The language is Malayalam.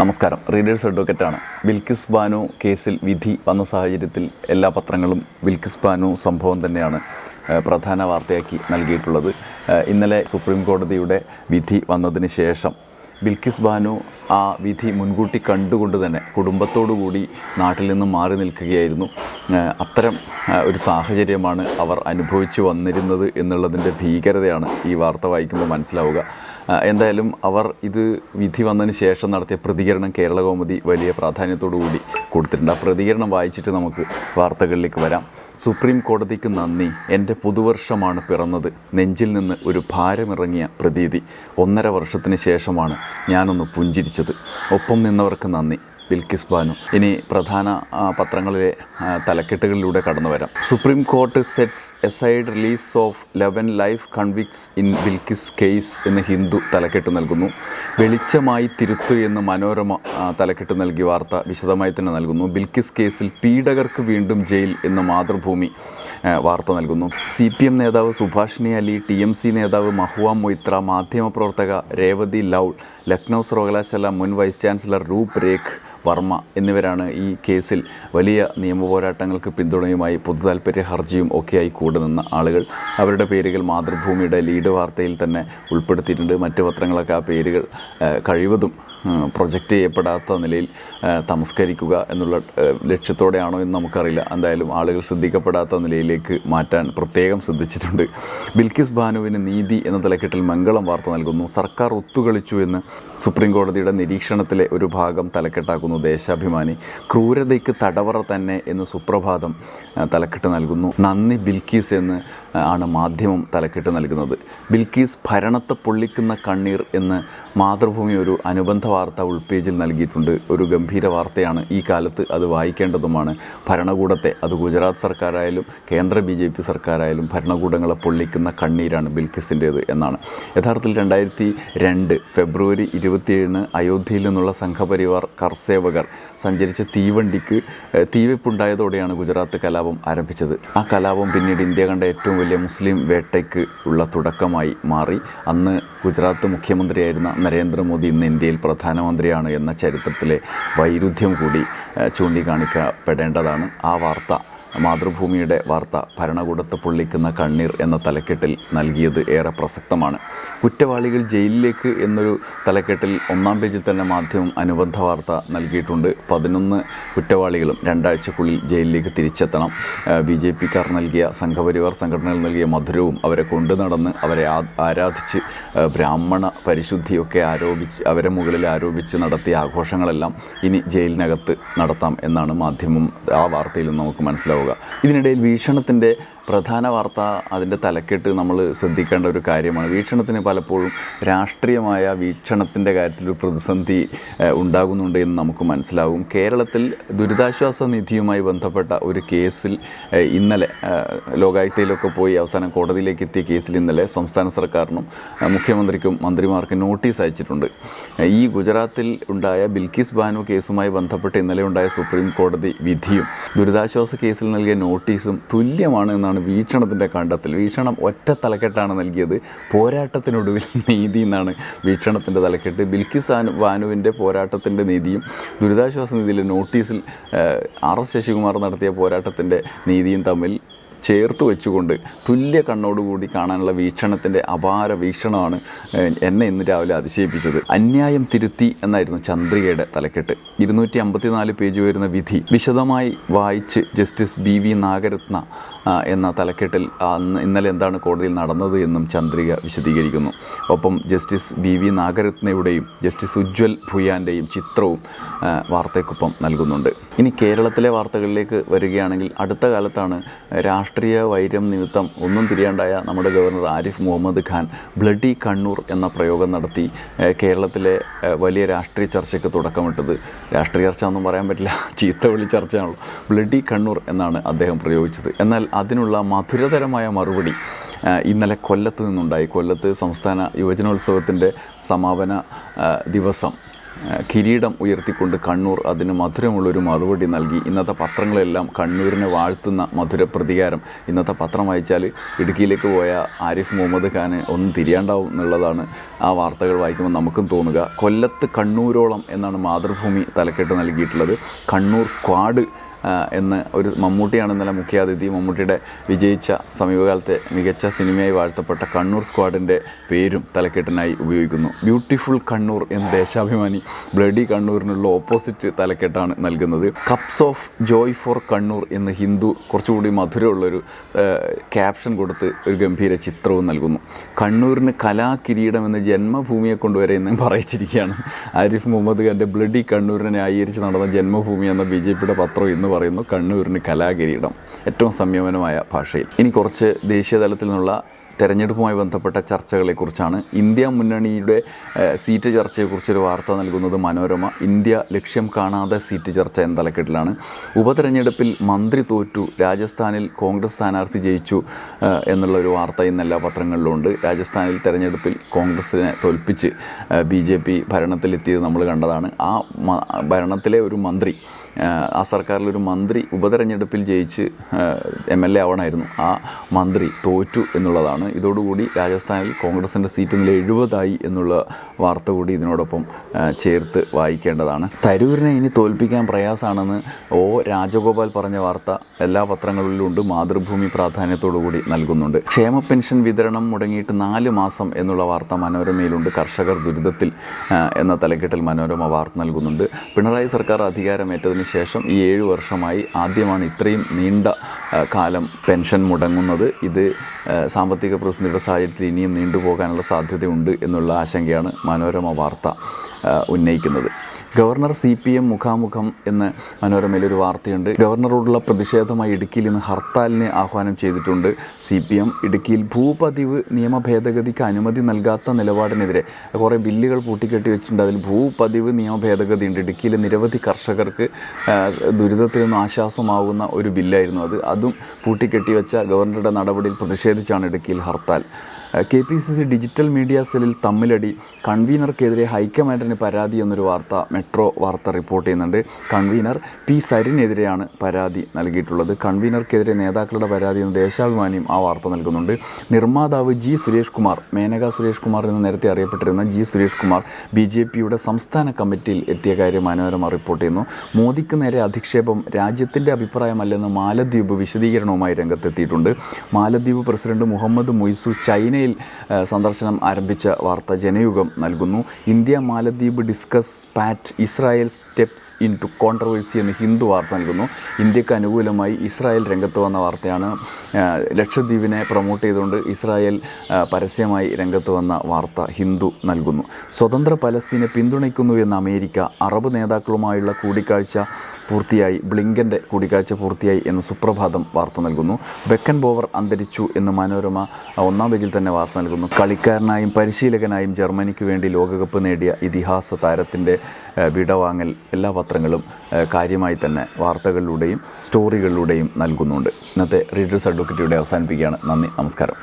നമസ്കാരം. റീഡേഴ്സ് അഡ്വക്കറ്റാണ് ബിൽക്കിസ് ബാനു കേസിൽ വിധി വന്ന സാഹചര്യത്തിൽ എല്ലാ പത്രങ്ങളും ബിൽക്കിസ് ബാനു സംഭവം തന്നെയാണ് പ്രധാന വാർത്തയാക്കി നൽകിയിട്ടുള്ളത്. ഇന്നലെ സുപ്രീം കോടതിയുടെ വിധി വന്നതിന് ശേഷം ബിൽക്കിസ് ബാനു ആ വിധി മുൻകൂട്ടി കണ്ടുകൊണ്ട് തന്നെ കുടുംബത്തോടു കൂടി നാട്ടിൽ നിന്നും മാറി നിൽക്കുകയായിരുന്നു. അത്തരം ഒരു സാഹചര്യമാണ് അവർ അനുഭവിച്ചു വന്നിരുന്നത് എന്നുള്ളതിന്റെ ഭീകരതയാണ് ഈ വാർത്ത വായിക്കുമ്പോൾ മനസ്സിലാവുക. എന്തായാലും അവർ ഇത് വിധി വന്നതിന് ശേഷം നടത്തിയ പ്രതികരണം കേരള കൗമുദി വലിയ പ്രാധാന്യത്തോടുകൂടി കൊടുത്തിട്ടുണ്ട്. ആ പ്രതികരണം വായിച്ചിട്ട് നമുക്ക് വാർത്തകളിലേക്ക് വരാം. സുപ്രീം കോടതിക്ക് നന്ദി. എന്റെ പുതുവർഷമാണ് പിറന്നത്. നെഞ്ചിൽ നിന്ന് ഒരു ഭാരമിറങ്ങിയ പ്രതീതി. ഒന്നര വർഷത്തിന് ശേഷമാണ് ഞാനൊന്ന് പുഞ്ചിരിച്ചത്. ഒപ്പം നിന്നവർക്ക് നന്ദി. ബിൽക്കിസ് ബാനു ഇനി പ്രധാന പത്രങ്ങളിലെ തലക്കെട്ടുകളിലൂടെ കടന്നു വരാം. Supreme Court sets aside release of eleven life convicts in Bilkis case എന്ന് ഹിന്ദു തലക്കെട്ട് നൽകുന്നു. വെളിച്ചമായി തിരുത്തു എന്ന് മനോരമ തലക്കെട്ട് നൽകി വാർത്ത വിശദമായി തന്നെ നൽകുന്നു. ബിൽക്കിസ് കേസിൽ പീഡകർക്ക് വീണ്ടും ജയിൽ എന്ന് മാതൃഭൂമി വാർത്ത നൽകുന്നു. സി പി എം നേതാവ് Subhashini Ali T M C നേതാവ് മഹുവ മൊയ്ത്ര മാധ്യമപ്രവർത്തക രേവതി ലൗൾ ലക്നൗ സർവകലാശാല മുൻ വൈസ് ചാൻസലർ രൂപ് രേഖ് വർമ്മ എന്നിവരാണ് ഈ കേസിൽ വലിയ നിയമ പോരാട്ടങ്ങൾക്ക് പിന്തുണയുമായി പൊതു താൽപ്പര്യ ഹർജിയും ഒക്കെയായി കൂടെ നിന്ന ആളുകൾ. അവരുടെ പേരുകൾ മാതൃഭൂമിയുടെ ലീഡ് വാർത്തയിൽ തന്നെ ഉൾപ്പെടുത്തിയിട്ടുണ്ട്. മറ്റ് പത്രങ്ങളൊക്കെ ആ പേരുകൾ കഴിവതും പ്രൊജക്റ്റ് ചെയ്യപ്പെടാത്ത നിലയിൽ തമസ്കരിക്കുക എന്നുള്ള ലക്ഷ്യത്തോടെയാണോ എന്ന് നമുക്കറിയില്ല. എന്തായാലും ആളുകൾ ശ്രദ്ധിക്കപ്പെടാത്ത നിലയിലേക്ക് മാറ്റാൻ പ്രത്യേകം ശ്രദ്ധിച്ചിട്ടുണ്ട്. ബിൽക്കിസ് ബാനുവിന് നീതി എന്ന തലക്കെട്ടിൽ മംഗളം വാർത്ത നൽകുന്നു. സർക്കാർ ഒത്തുകളിച്ചു എന്ന് സുപ്രീം കോടതിയുടെ നിരീക്ഷണത്തിലെ ഒരു ഭാഗം തലക്കെട്ടാക്കുന്നു ദേശാഭിമാനി. ക്രൂരതയ്ക്ക് തടവറ തന്നെ എന്ന് സുപ്രഭാതം തലക്കെട്ട് നൽകുന്നു. നന്ദി ബിൽക്കീസ് എന്ന് ആണ് മാധ്യമം തലക്കെട്ട് നൽകുന്നത്. ബിൽക്കീസ് ഭരണത്തെ പൊള്ളിക്കുന്ന കണ്ണീർ എന്ന് മാതൃഭൂമി ഒരു അനുബന്ധ വാർത്ത ഉൾപേജിൽ നൽകിയിട്ടുണ്ട്. ഒരു ഗംഭീര വാർത്തയാണ് ഈ കാലത്ത് അത് വായിക്കേണ്ടതുമാണ്. ഭരണകൂടത്തെ അത് ഗുജറാത്ത് സർക്കാരായാലും കേന്ദ്ര ബി ജെ പി സർക്കാരായാലും ഭരണകൂടങ്ങളെ പൊള്ളിക്കുന്ന കണ്ണീരാണ് ബിൽക്കിസിന്റേത് എന്നാണ്. യഥാർത്ഥത്തിൽ രണ്ടായിരത്തി രണ്ട് ഫെബ്രുവരി ഇരുപത്തിയേഴിന് അയോധ്യയിൽ നിന്നുള്ള സംഘപരിവാർ കർസേവകർ സഞ്ചരിച്ച തീവണ്ടിക്ക് തീവെപ്പുണ്ടായതോടെയാണ് ഗുജറാത്ത് കലാപം ആരംഭിച്ചത്. ആ കലാപം പിന്നീട് ഇന്ത്യ കണ്ട ഏറ്റവും വലിയ മുസ്ലിം വേട്ടയ്ക്ക് ഉള്ള തുടക്കമായി മാറി. അന്ന് ഗുജറാത്ത് മുഖ്യമന്ത്രിയായിരുന്ന നരേന്ദ്രമോദി ഇന്ന് ഇന്ത്യയിൽ പ്രധാനമന്ത്രിയാണ് എന്ന ചരിത്രത്തിലെ വൈരുദ്ധ്യം കൂടി ചൂണ്ടിക്കാണിക്കപ്പെടേണ്ടതാണ്. ആ വാർത്ത മാതൃഭൂമിയുടെ വാർത്ത ഭരണകൂടത്തെ പൊള്ളിക്കുന്ന കണ്ണീർ എന്ന തലക്കെട്ടിൽ നൽകിയത് ഏറെ പ്രസക്തമാണ്. കുറ്റവാളികൾ ജയിലിലേക്ക് എന്നൊരു തലക്കെട്ടിൽ ഒന്നാം പേജിൽ തന്നെ മാധ്യമം അനുബന്ധ വാർത്ത നൽകിയിട്ടുണ്ട്. പതിനൊന്ന് കുറ്റവാളികളും രണ്ടാഴ്ചക്കുള്ളിൽ ജയിലിലേക്ക് തിരിച്ചെത്തണം. ബി ജെ പിക്കാർ നൽകിയ സംഘപരിവാർ സംഘടനകൾ നൽകിയ മധുരവും അവരെ കൊണ്ടു നടന്ന് അവരെ ആരാധിച്ച് ബ്രാഹ്മണ പരിശുദ്ധിയൊക്കെ ആരോപിച്ച് അവരെ മുകളിൽ ആരോപിച്ച് നടത്തിയ ആഘോഷങ്ങളെല്ലാം ഇനി ജയിലിനകത്ത് നടത്താം എന്നാണ് മാധ്യമം ആ വാർത്തയിൽ നമുക്ക് മനസ്സിലാവുക ഇതിനിടയിൽ വീക്ഷണത്തിന്റെ പ്രധാന വാർത്ത അതിന്റെ തലക്കെട്ട് നമ്മൾ ശ്രദ്ധിക്കേണ്ട ഒരു കാര്യമാണ്. വീക്ഷണത്തിന് പലപ്പോഴും രാഷ്ട്രീയമായ വീക്ഷണത്തിന്റെ കാര്യത്തിൽ ഒരു പ്രതിസന്ധി ഉണ്ടാകുന്നുണ്ട് എന്ന് നമുക്ക് മനസ്സിലാവും കേരളത്തിൽ ദുരിതാശ്വാസ നിധിയുമായി ബന്ധപ്പെട്ട ഒരു കേസിൽ ഇന്നലെ ലോകായുക്തയിലൊക്കെ പോയി അവസാനം കോടതിയിലേക്ക് എത്തിയ കേസിൽ ഇന്നലെ സംസ്ഥാന സർക്കാരിനും മുഖ്യമന്ത്രിക്കും മന്ത്രിമാർക്കും നോട്ടീസ് അയച്ചിട്ടുണ്ട്. ഈ ഗുജറാത്തിൽ ഉണ്ടായ ബിൽക്കിസ് ബാനു കേസുമായി ബന്ധപ്പെട്ട് ഇന്നലെ ഉണ്ടായ സുപ്രീം കോടതി വിധിയും ദുരിതാശ്വാസ കേസിൽ നൽകിയ നോട്ടീസും തുല്യമാണ് എന്നാണ് വീക്ഷണത്തിന്റെ കണ്ടെത്തൽ. വീക്ഷണം ഒറ്റ തലക്കെട്ടാണ് നൽകിയത്. പോരാട്ടത്തിനൊടുവിൽ നീതി എന്നാണ് വീക്ഷണത്തിന്റെ തലക്കെട്ട്. ബിൽക്കിസ് വാനുവിന്റെ പോരാട്ടത്തിന്റെ നീതിയും ദുരിതാശ്വാസ നീതിയിലെ നോട്ടീസിൽ ആർ എസ് ശശികുമാർ നടത്തിയ പോരാട്ടത്തിന്റെ നീതിയും തമ്മിൽ ചേർത്ത് വെച്ചുകൊണ്ട് തുല്യ കണ്ണോടുകൂടി കാണാനുള്ള വീക്ഷണത്തിന്റെ അപാര വീക്ഷണമാണ് എന്നെ ഇന്ന് രാവിലെ അതിശയിപ്പിച്ചത്. അന്യായം തിരുത്തി എന്നായിരുന്നു ചന്ദ്രികയുടെ തലക്കെട്ട്. ഇരുന്നൂറ്റി അമ്പത്തിനാല് പേജ് വരുന്ന വിധി വിശദമായി വായിച്ച് ജസ്റ്റിസ് ബി വി നാഗരത്ന എന്ന തലക്കെട്ടിൽ അന്ന് ഇന്നലെ എന്താണ് കോടതിയിൽ നടന്നത് എന്നും ചന്ദ്രിക വിശദീകരിക്കുന്നു. ഒപ്പം ജസ്റ്റിസ് ബി വി നാഗരത്നയുടെയും ജസ്റ്റിസ് ഉജ്ജ്വൽ ഭുയാന്റെയും ചിത്രവും വാർത്തയ്ക്കൊപ്പം നൽകുന്നുണ്ട്. ഇനി കേരളത്തിലെ വാർത്തകളിലേക്ക് വരികയാണെങ്കിൽ അടുത്ത കാലത്താണ് രാഷ്ട്രീയ വൈരം നിമിത്തം ഒന്നും തിരിയാണ്ടായ നമ്മുടെ ഗവർണർ ആരിഫ് മുഹമ്മദ് ഖാൻ ബ്ലഡി കണ്ണൂർ എന്ന പ്രയോഗം നടത്തി കേരളത്തിലെ വലിയ രാഷ്ട്രീയ ചർച്ചയ്ക്ക് തുടക്കമിട്ടത്. രാഷ്ട്രീയ ചർച്ച ഒന്നും പറയാൻ പറ്റില്ല ചീത്ത വിളി ചർച്ചയാണല്ലോ ബ്ലഡി കണ്ണൂർ എന്നാണ് അദ്ദേഹം പ്രയോഗിച്ചത്. എന്നാൽ അതിനുള്ള മധുരതരമായ മറുപടി ഇന്നലെ കൊല്ലത്ത് നിന്നുണ്ടായി. കൊല്ലത്ത് സംസ്ഥാന യുവജനോത്സവത്തിന്റെ സമാപന ദിവസം കിരീടം ഉയർത്തിക്കൊണ്ട് കണ്ണൂർ അതിന് മധുരമുള്ളൊരു മറുപടി നൽകി. ഇന്നത്തെ പത്രങ്ങളെല്ലാം കണ്ണൂരിനെ വാഴ്ത്തുന്ന മധുര പ്രതികാരം. ഇന്നത്തെ പത്രം വായിച്ചാൽ ഇടുക്കിയിലേക്ക് പോയ ആരിഫ് മുഹമ്മദ് ഖാന് ഒന്നും തിരിയാണ്ടാവും എന്നുള്ളതാണ് ആ വാർത്തകൾ വായിക്കുമ്പോൾ നമുക്കും തോന്നുക. കൊല്ലത്ത് കണ്ണൂരോളം എന്നാണ് മാതൃഭൂമി തലക്കെട്ട് നൽകിയിട്ടുള്ളത്. കണ്ണൂർ സ്ക്വാഡ് എന്ന് ഒരു മമ്മൂട്ടിയാണ് ഇന്നലെ മുഖ്യാതിഥി. മമ്മൂട്ടിയുടെ വിജയിച്ച സമീപകാലത്തെ മികച്ച സിനിമയായി വാഴ്ത്തപ്പെട്ട കണ്ണൂർ സ്ക്വാഡിന്റെ പേരും തലക്കെട്ടിനായി ഉപയോഗിക്കുന്നു. ബ്യൂട്ടിഫുൾ കണ്ണൂർ എന്ന ദേശാഭിമാനി ബ്ലഡി കണ്ണൂരിനുള്ള ഓപ്പോസിറ്റ് തലക്കെട്ടാണ് നൽകുന്നത്. Cups of joy for Kannur എന്ന് ഹിന്ദു കുറച്ചുകൂടി മധുരമുള്ളൊരു ക്യാപ്ഷൻ കൊടുത്ത് ഒരു ഗംഭീര ചിത്രവും നൽകുന്നു. കണ്ണൂരിന് കലാകിരീടം എന്ന ജന്മഭൂമിയെ കൊണ്ടുവരെ എന്നും പറയിച്ചിരിക്കുകയാണ് ആരിഫ് മുഹമ്മദ് ഖാന്റെ ബ്ലഡി കണ്ണൂരിനെ ന്യായീകരിച്ച് നടന്ന ജന്മഭൂമി എന്ന ബി ജെ പിയുടെ പത്രം ഇന്ന് പറയുന്നു കണ്ണൂരിന് കലാകിരീടം ഏറ്റവും സംയമനമായ ഭാഷയിൽ. ഇനി കുറച്ച് ദേശീയ തലത്തിൽ നിന്നുള്ള തെരഞ്ഞെടുപ്പുമായി ബന്ധപ്പെട്ട ചർച്ചകളെക്കുറിച്ചാണ് ഇന്ത്യ മുന്നണിയുടെ സീറ്റ് ചർച്ചയെക്കുറിച്ചൊരു വാർത്ത നൽകുന്നത് മനോരമ. ഇന്ത്യ ലക്ഷ്യം കാണാതെ സീറ്റ് ചർച്ച എന്ന തലക്കെട്ടിലാണ്. ഉപതെരഞ്ഞെടുപ്പിൽ മന്ത്രി തോറ്റു രാജസ്ഥാനിൽ കോൺഗ്രസ് സ്ഥാനാർത്ഥി ജയിച്ചു എന്നുള്ള ഒരു വാർത്ത ഇന്ന് എല്ലാ പത്രങ്ങളിലും ഉണ്ട് രാജസ്ഥാനിൽ തെരഞ്ഞെടുപ്പിൽ കോൺഗ്രസിനെ തോൽപ്പിച്ച് ബി ജെ പി ഭരണത്തിലെത്തിയത് നമ്മൾ കണ്ടതാണ്. ആ ഭരണത്തിലെ ഒരു മന്ത്രി ആ സർക്കാരിലൊരു മന്ത്രി ഉപതെരഞ്ഞെടുപ്പിൽ ജയിച്ച് എം എൽ എ ആവണമായിരുന്നു. ആ മന്ത്രി തോറ്റു എന്നുള്ളതാണ്. ഇതോടുകൂടി രാജസ്ഥാനിൽ കോൺഗ്രസിന്റെ സീറ്റ് നില എഴുപതായി എന്നുള്ള വാർത്ത കൂടി ഇതിനോടൊപ്പം ചേർത്ത് വായിക്കേണ്ടതാണ്. തരൂരിനെ ഇനി തോൽപ്പിക്കാൻ പ്രയാസമാണെന്ന് ഒ രാജഗോപാൽ പറഞ്ഞ വാർത്ത എല്ലാ പത്രങ്ങളിലും ഉണ്ട് മാതൃഭൂമി പ്രാധാന്യത്തോടു കൂടി നൽകുന്നുണ്ട്. ക്ഷേമ പെൻഷൻ വിതരണം മുടങ്ങിയിട്ട് നാല് മാസം എന്നുള്ള വാർത്ത മനോരമയിലുണ്ട്. കർഷകർ ദുരിതത്തിൽ എന്ന തലക്കെട്ടിൽ മനോരമ വാർത്ത നൽകുന്നുണ്ട്. പിണറായി സർക്കാർ അധികാരമേറ്റതിന് ശേഷം ഈ ഏഴ് വർഷമായി ആദ്യമാണ് ഇത്രയും നീണ്ട കാലം പെൻഷൻ മുടങ്ങുന്നത്. ഇത് സാമ്പത്തിക പ്രതിസന്ധിയുടെ സാഹചര്യത്തിൽ ഇനിയും നീണ്ടുപോകാനുള്ള സാധ്യതയുണ്ട് എന്നുള്ള ആശങ്കയാണ് മനോരമ വാർത്ത ഉന്നയിക്കുന്നത്. ഗവർണർ സി പി എം മുഖാമുഖം എന്ന് മനോരമയിലൊരു വാർത്തയുണ്ട്. ഗവർണറോടുള്ള പ്രതിഷേധമായി ഇടുക്കിയിൽ ഇന്ന് ഹർത്താലിനെ ആഹ്വാനം ചെയ്തിട്ടുണ്ട് സി പി എം. ഇടുക്കിയിൽ ഭൂപതിവ് നിയമ ഭേദഗതിക്ക് അനുമതി നൽകാത്ത നിലപാടിനെതിരെ കുറേ ബില്ലുകൾ പൂട്ടിക്കെട്ടി വെച്ചിട്ടുണ്ട്. അതിൽ ഭൂപതിവ് നിയമ ഭേദഗതി ഉണ്ട് ഇടുക്കിയിലെ നിരവധി കർഷകർക്ക് ദുരിതത്തിൽ നിന്ന് ആശ്വാസമാകുന്ന ഒരു ബില്ലായിരുന്നു അത്. അതും പൂട്ടിക്കെട്ടി വെച്ച ഗവർണറുടെ നടപടിയിൽ പ്രതിഷേധിച്ചാണ് ഇടുക്കിയിൽ hartal. K P C C digital media സെല്ലിൽ തമ്മിലടി. കൺവീനർക്കെതിരെ ഹൈക്കമാൻഡിന് പരാതി എന്നൊരു വാർത്ത മെട്രോ വാർത്ത റിപ്പോർട്ട് ചെയ്യുന്നുണ്ട്. കൺവീനർ പി സരിനെതിരെയാണ് പരാതി നൽകിയിട്ടുള്ളത്. കൺവീനർക്കെതിരെ നേതാക്കളുടെ പരാതി എന്ന് ദേശാഭിമാനിയും ആ വാർത്ത നൽകുന്നുണ്ട്. നിർമ്മാതാവ് ജി സുരേഷ് കുമാർ മേനക സുരേഷ് കുമാർ എന്ന് നേരത്തെ അറിയപ്പെട്ടിരുന്ന G Suresh Kumar B J പിയുടെ സംസ്ഥാന കമ്മിറ്റിയിൽ എത്തിയ കാര്യം മനോരമ റിപ്പോർട്ട് ചെയ്യുന്നു. മോദിക്ക് നേരെ അധിക്ഷേപം രാജ്യത്തിന്റെ അഭിപ്രായമല്ലെന്ന് മാലദ്വീപ് വിശദീകരണവുമായി രംഗത്തെത്തിയിട്ടുണ്ട്. മാലദ്വീപ് പ്രസിഡന്റ് മുഹമ്മദ് മൊയ്സു ചൈനയിൽ ആ, സന്ദർശനം ആരംഭിച്ച വാർത്ത ജനയുഗം നൽകുന്നു. India Maldives discuss pact Israel steps into controversy എന്ന് ഹിന്ദു വാർത്ത നൽകുന്നു. ഇന്ത്യയ്ക്ക് അനുകൂലമായി ഇസ്രായേൽ രംഗത്ത് വന്ന വാർത്തയാണ് ലക്ഷദ്വീപിനെ പ്രൊമോട്ട് ചെയ്തുകൊണ്ട് ഇസ്രായേൽ പരസ്യമായി രംഗത്ത് വന്ന വാർത്ത ഹിന്ദു നൽകുന്നു. സ്വതന്ത്ര പലസ്തീനെ പിന്തുണയ്ക്കുന്നു എന്ന അമേരിക്ക അറബ് നേതാക്കളുമായുള്ള കൂടിക്കാഴ്ച പൂർത്തിയായി ബ്ലിങ്കന്റെ കൂടിക്കാഴ്ച പൂർത്തിയായി എന്ന് സുപ്രഭാതം വാർത്ത നൽകുന്നു. ബെക്കൻ ബോവർ അന്തരിച്ചു എന്ന് മനോരമ ഒന്നാം പേജിൽ തന്നെ വാർത്ത നൽകുന്നു. കളിക്കാരനായും പരിശീലകനായും ജർമ്മനിക്ക് വേണ്ടി ലോകകപ്പ് നേടിയ ഇതിഹാസ താരത്തിന്റെ വിടവാങ്ങൽ എല്ലാ പത്രങ്ങളും കാര്യമായി തന്നെ വാർത്തകളിലൂടെയും സ്റ്റോറികളിലൂടെയും നൽകുന്നുണ്ട്. ഇന്നത്തെ റീഡേഴ്സ് അഡ്വക്കറ്റിയുടെ അവസാനിപ്പിക്കുകയാണ്. നന്ദി നമസ്കാരം.